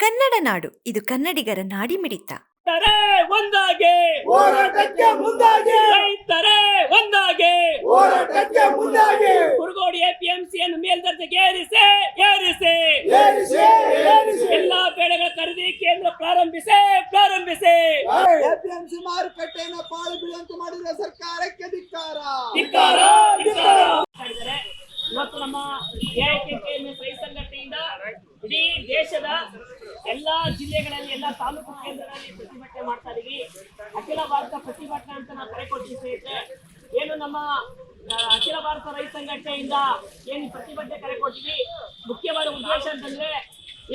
ಕನ್ನಡ ನಾಡು. ಇದು ಕನ್ನಡಿಗರ ನಾಡಿ ಮಿಡಿತ ಒಂದಾಗೆ. ಹೋರಾಟಕ್ಕೆ ಮುಂದಾಗೆ. ರೈತರೇ ಒಂದಾಗೆ. ಹೋರಾಟಕ್ಕೆ ಮುಂದಾಗಿ. ಕುರುಗೋಡು ಎಪಿಎಂಸಿಯನ್ನು ಮೇಲ್ದರ್ಜೆಗೆ ಏರಿಸಿ ಏರಿಸಿ. ಏರಿಸಿ ಏರಿಸಿ. ಎಲ್ಲಾ ಬೆಳೆಗಳ ಖರೀದಿ ಕೇಂದ್ರ ಪ್ರಾರಂಭಿಸಿ ಪ್ರಾರಂಭಿಸಿ. ಎಪಿಎಂಸಿ ಮಾರುಕಟ್ಟೆಯನ್ನ ಪಾಳು ಬೀಳುವಂತೆ ಮಾಡಿದ ಸರ್ಕಾರಕ್ಕೆ ಧಿಕ್ಕಾರ ಧಿಕ್ಕಾರ, ಧಿಕ್ಕಾರ. ಮಾಡಿದ್ದಾರೆ. ಇವತ್ತು ನಮ್ಮ ಎಐಕೆಕೆಎಂಎಸ್ ರೈತ ಸಂಘಟನೆಯಿಂದ ಇಡೀ ದೇಶದ ಎಲ್ಲಾ ಜಿಲ್ಲೆಗಳಲ್ಲಿ ಎಲ್ಲ ತಾಲೂಕು ಕೇಂದ್ರಗಳಲ್ಲಿ ಪ್ರತಿಭಟನೆ ಮಾಡ್ತಾ ಇದೀವಿ. ಅಖಿಲ ಭಾರತ ಪ್ರತಿಭಟನೆ ಅಂತ ನಾವು ಕರೆ ಕೊಡ್ತೀವಿ ಸ್ನೇಹಿತರೆ. ಏನು ನಮ್ಮ ಅಖಿಲ ಭಾರತ ರೈತ ಸಂಘಟನೆಯಿಂದ ಏನು ಪ್ರತಿಭಟನೆ ಕರೆ ಕೊಡ್ತೀವಿ? ಮುಖ್ಯವಾದ ಉದ್ದೇಶ ಅಂತಂದ್ರೆ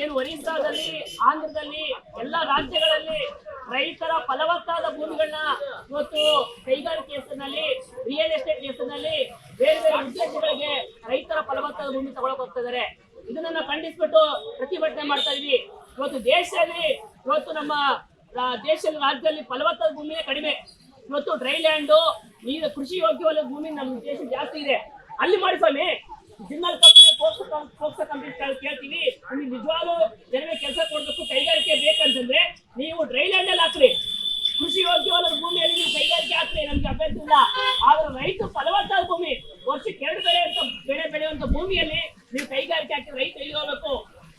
ಏನು ಒರಿಸ್ಸಾದಲ್ಲಿ, ಆಂಧ್ರದಲ್ಲಿ ಎಲ್ಲ ರಾಜ್ಯಗಳಲ್ಲಿ ರೈತರ ಫಲವತ್ತಾದ ಭೂಮಿಗಳನ್ನ ಇವತ್ತು ಕೈಗಾರಿಕೆ ಹೆಸರಿನಲ್ಲಿ ರಿಯಲ್ ಎಸ್ಟೇಟ್ ಹೆಸರಿನಲ್ಲಿ ಬೇರೆ ಬೇರೆ ಉದ್ದೇಶಗಳಿಗೆ ರೈತರ ಫಲವತ್ತಾದ ಭೂಮಿ ತಗೊಳಕ್ ಹೋಗ್ತಾ ಇದಾರೆ. ಇದನ್ನ ಖಂಡಿಸ್ಬಿಟ್ಟು ಪ್ರತಿಭಟನೆ ಮಾಡ್ತಾ ಇದೀವಿ. ಇವತ್ತು ದೇಶದಲ್ಲಿ, ಇವತ್ತು ನಮ್ಮ ದೇಶದ ರಾಜ್ಯದಲ್ಲಿ ಫಲವತ್ತಾದ ಭೂಮಿನೇ ಕಡಿಮೆ. ಇವತ್ತು ಡ್ರೈ ಲ್ಯಾಂಡು ನೀರು, ಕೃಷಿ ಯೋಗ್ಯವಲ್ಲ ಭೂಮಿ ನಮ್ಮ ದೇಶ ಜಾಸ್ತಿ ಇದೆ. ಅಲ್ಲಿ ಮಾಡಿ ಸ್ವಾಮಿ. Jindal company POSCO POSCO company ಕೇಳ್ತೀವಿ. ನಿಮಗೆ ನಿಜವಾಗ್ಲೂ ಜನರಿಗೆ ಕೆಲಸ ಕೊಡಬೇಕು, ಕೈಗಾರಿಕೆ ಬೇಕಂತಂದ್ರೆ ನೀವು ಡ್ರೈ ಲ್ಯಾಂಡ್ ಅಲ್ಲಿ ಹಾಕ್ರಿ. ಕೃಷಿ ಯೋಗ್ಯವಲ್ಲ ಭೂಮಿಯಲ್ಲಿ ನೀವು ಕೈಗಾರಿಕೆ ಹಾಕ್ರಿ, ನಮ್ಗೆ ಅಭ್ಯರ್ಥಿ ಇಲ್ಲ. ಆದ್ರೆ ರೈತ ಫಲವತ್ತಾದ ಭೂಮಿ, ವರ್ಷಕ್ಕೆ ಎರಡು ಬೆಳೆ ಅಂತ, ಬೆಳೆ ಬೆಳೆಯುವಂತ ಭೂಮಿಯಲ್ಲಿ ನೀವು ಕೈಗಾರಿಕೆ ಹಾಕಿ ರೈತ ಎಲ್ಲಿ ಹೋಗ್ಬೇಕು?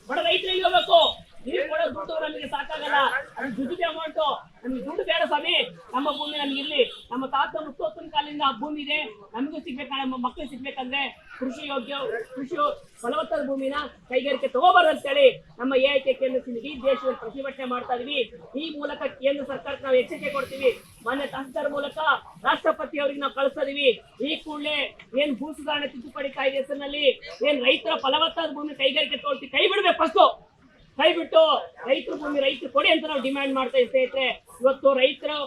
ಬಡ ರೈತರು ಎಲ್ಲಿ ಹೋಗ್ಬೇಕು? ನೀವು ಕೊಡೋ ದುಡ್ಡು ಸಾಕಾಗಲ್ಲ. ಅದು ದುಡ್ಡಿಗೆ ಅಮೌಂಟ್. ನಮ್ಗೆ ದುಡ್ಡು ಬೇಡ ಸ್ವಾಮಿ. ನಮ್ಮ ಭೂಮಿ ನಮ್ಗೆ ಇರ್ಲಿ. ನಮ್ಮ ತಾತ ಮುತ್ತೋತ್ತನ ಕಾಲಿಂದ ಆ ಭೂಮಿ ಇದೆ. ನಮಗೂ ಸಿಗ್ಬೇಕಾದ್ರೆ, ನಮ್ಮ ಮಕ್ಕಳು ಸಿಗ್ಬೇಕಂದ್ರೆ ಕೃಷಿ ಯೋಗ್ಯ, ಕೃಷಿ ಫಲವತ್ತಾದ ಭೂಮಿನ ಕೈಗಾರಿಕೆ ತಗೋಬಾರ್ದು ಅಂತೇಳಿ ನಮ್ಮ ಎ ಐ ಕೆ ಕೇಂದ್ರ ಇಡೀ ದೇಶದಲ್ಲಿ ಪ್ರತಿಭಟನೆ ಮಾಡ್ತಾ ಇದೀವಿ. ಈ ಮೂಲಕ ಕೇಂದ್ರ ಸರ್ಕಾರಕ್ಕೆ ನಾವು ಎಚ್ಚರಿಕೆ ಕೊಡ್ತೀವಿ. ಮಾನ್ಯ ತಹಸೀಲ್ದಾರ್ ಮೂಲಕ ರಾಷ್ಟ್ರಪತಿ ಅವರಿಗೆ ನಾವು ಕಳಿಸ್ತಾ ಇದೀವಿ. ಈ ಕೂಡಲೇ ಏನ್ ಭೂ ಸುಧಾರಣೆ ತಿದ್ದುಪಡಿ ಕಾಯ್ದೆ ಹೆಸರಿನಲ್ಲಿ ಏನ್ ರೈತರ ಫಲವತ್ತಾದ ಭೂಮಿ ಕೈಗಾರಿಕೆ ತೋರಿಸಿ ಕೈ ಬಿಡ್ಬೇಕು ಫಸ್ಟು ಬಿಟ್ಟು ರೈತರ ಭೂಮಿ, ರೈತರು ಕೊಡಿ ಅಂತ ನಾವು ಡಿಮ್ಯಾಂಡ್ ಮಾಡ್ತಾ ಸ್ನೇಹಿತರೆ. ಇವತ್ತು ರೈತರು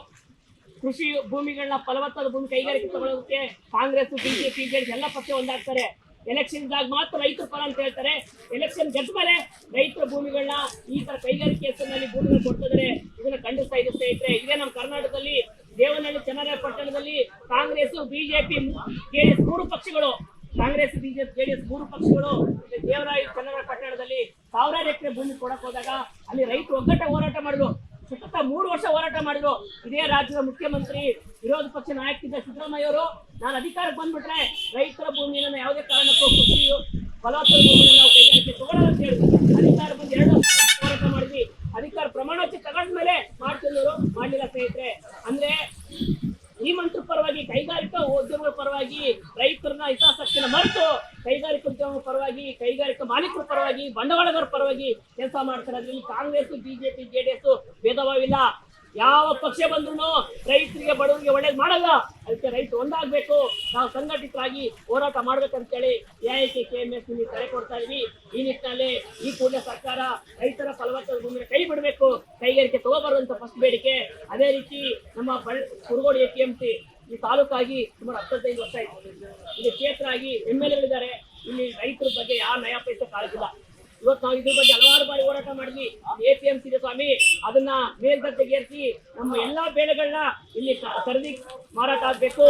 ಕೃಷಿ ಭೂಮಿಗಳನ್ನ ಫಲವತ್ತಾದ ಭೂಮಿ ಕೈಗಾರಿಕೆ ತಗೊಳ್ಳೋದಕ್ಕೆ ಕಾಂಗ್ರೆಸ್, ಬಿಜೆಪಿ, ಜೆಡಿಎಸ್ ಎಲ್ಲ ಪಕ್ಷ ಒಂದಾಗ್ತಾರೆ. ಎಲೆಕ್ಷನ್ ಇದ್ದಾಗ ಮಾತ್ರ ರೈತರ ಪರ ಅಂತ ಹೇಳ್ತಾರೆ. ಎಲೆಕ್ಷನ್ ಗೆದ್ದ ಮೇಲೆ ರೈತರ ಭೂಮಿಗಳನ್ನ ಈ ತರ ಕೈಗಾರಿಕೆ ಹೆಸರಿನಲ್ಲಿ ಭೂಮಿಗಳು ಕೊಡ್ತಿದ್ರೆ. ಇದನ್ನ ಖಂಡಿಸ್ತಾ ಇದೆ ಸ್ನೇಹಿತರೆ. ಇದೇ ನಮ್ಮ ಕರ್ನಾಟಕದಲ್ಲಿ, ದೇವನಹಳ್ಳಿ ಚನ್ನರಾಯಪಟ್ಟಣದಲ್ಲಿ ಕಾಂಗ್ರೆಸ್, ಬಿಜೆಪಿ, ಜೆಡಿಎಸ್ ಮೂರು ಪಕ್ಷಗಳು. ಕಾಂಗ್ರೆಸ್, ಬಿಜೆಪಿ, ಜೆಡಿಎಸ್ ಮೂರು ಪಕ್ಷಗಳು. ದೇವರಾಯ ಚನ್ನರಾಯಪಟ್ಟಣದಲ್ಲಿ ಸಾವಿರಾರು ಎಕರೆ ಭೂಮಿ ಕೊಡಕ್ ಹೋದಾಗ ಅಲ್ಲಿ ರೈತರು ಒಗ್ಗಟ್ಟ ಹೋರಾಟ ಮಾಡಿದ್ರು. ಸತತ ಮೂರು ವರ್ಷ ಹೋರಾಟ ಮಾಡಿದ್ರು. ಇದೇ ರಾಜ್ಯದ ಮುಖ್ಯಮಂತ್ರಿ, ವಿರೋಧ ಪಕ್ಷ ನಾಯಕಿದ್ದ ಸಿದ್ದರಾಮಯ್ಯ ಅವರು ನಾನು ಅಧಿಕಾರಕ್ಕೆ ಬಂದ್ಬಿಟ್ರೆ ರೈತರ ಭೂಮಿಯನ್ನು ಯಾವುದೇ ಕಾರಣಕ್ಕೂ ಕೃಷಿ ಫಲವತ್ತಾದ ಭೂಮಿಯನ್ನು ನಾವು ಕೈಗಾರಿಕೆ ತಗೊಳ್ಳೋಣ ಅಂತ ಹೇಳಿದ್ವಿ ಅಧಿಕಾರ ಬಂದು ಎರಡು ಹೋರಾಟ ಮಾಡಿದ್ವಿ. ಅಧಿಕಾರ ಪ್ರಮಾಣ ವಚನ ತಗೊಂಡ್ಮೇಲೆ ಮಾಡ್ತಿದ್ರು ಮಾಡಲಿಲ್ಲ ಸ್ನೇಹಿತರೆ. ಅಂದ್ರೆ ಈ ಮಂತ್ರ ಪರವಾಗಿ ಕೈಗಾರಿಕಾ ಉದ್ಯಮಗಳ ಪರವಾಗಿ ರೈತರನ್ನ ಹಿತಾಸಕ್ತಿನ ಮರೆತು ಕೈಗಾರಿಕಾ ಉದ್ಯಮ ಪರವಾಗಿ, ಕೈಗಾರಿಕಾ ಮಾಲೀಕರ ಪರವಾಗಿ, ಬಂಡವಾಳಗಾರ ಪರವಾಗಿ ಕೆಲಸ ಮಾಡ್ತಾರೆ. ಅದರಲ್ಲಿ ಕಾಂಗ್ರೆಸ್ ಬಿಜೆಪಿ ಜೆಡಿಎಸ್ ಭೇದಭಾವಿಲ್ಲ ಯಾವ ಪಕ್ಷ ಬಂದ್ರು ರೈತರಿಗೆ, ಬಡವರಿಗೆ ಒಳ್ಳೇದು ಮಾಡಲ್ಲ. ಅದಕ್ಕೆ ರೈತರು ಒಂದಾಗಬೇಕು. ನಾವು ಸಂಘಟಿತರಾಗಿ ಹೋರಾಟ ಮಾಡ್ಬೇಕಂತೇಳಿ ಎಐಸಿ ಕೆ ಎಂ ಎಸ್ ನಿಮಗೆ ಕರೆ ಕೊಡ್ತಾ ಇದೀವಿ. ಈ ನಿಟ್ಟಿನಲ್ಲಿ ಈ ಕೂಡಲೇ ಸರ್ಕಾರ ರೈತರ ಫಲವತ್ತಾದ ಭೂಮಿಯ ಕೈ ಬಿಡಬೇಕು. ಕೈಗಾರಿಕೆ ತಗೋಬಾರ್ದು ಅಂತ ಫಸ್ಟ್ ಬೇಡಿಕೆ. ಅದೇ ರೀತಿ ನಮ್ಮ ಬಳ್ Kurugodu A P M C ಈ ತಾಲೂಕಾಗಿ ಸುಮಾರು ಹತ್ತೈದು ವರ್ಷ ಆಯ್ತು. ಇಲ್ಲಿ ಕ್ಷೇತ್ರ ಆಗಿ ಎಂ ಎಲ್ ಎಗಳಿದ್ದಾರೆ ಇಲ್ಲಿ ರೈತರ ಬಗ್ಗೆ ಯಾವ ನಯ ಪೈಸೆ ಕಾಳಜಿಲ್ಲ ಇವತ್ತು ನಾವು ಇದ್ರ ಬಗ್ಗೆ ಹಲವಾರು ಬಾರಿ ಹೋರಾಟ ಮಾಡಿದ್ವಿ. ಎ ಪಿ ಎಂ ಸ್ವಾಮಿ. ಅದನ್ನ ಮೇಲ್ದರ್ಜೆಗೇರಿಸಿ ನಮ್ಮ ಎಲ್ಲಾ ಬೆಳೆಗಳನ್ನ ಇಲ್ಲಿ ಖರೀದಿ ಮಾರಾಟ ಆಗ್ಬೇಕು.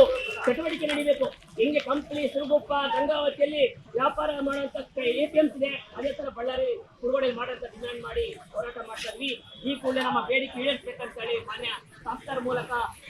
ಚಟುವಟಿಕೆ ನಡೀಬೇಕು. ಹೆಂಗೆ ಕಂಪ್ನಿ ಸಿರುಗುಪ್ಪ, ಗಂಗಾವತಿಯಲ್ಲಿ ವ್ಯಾಪಾರ ಮಾಡುವಂತ ಎ ಪಿ ಎಂ ಇದೆ. ಅದೇ ತರ ಬಳ್ಳಾರಿ ಕುರುಗೋಡೆ ಮಾಡುವಂತ ಡಿಮ್ಯಾಂಡ್ ಮಾಡಿ ಹೋರಾಟ ಮಾಡ್ತಾ ಇದ್ವಿ. ಈ ಕೂಡಲೇ ನಮ್ಮ ಬೇಡಿಕೆ ಈಡೇರಿಸಬೇಕಂತ ಹೇಳಿ ಮಾನ್ಯ ಸಂಸ್ಥರ ಮೂಲಕ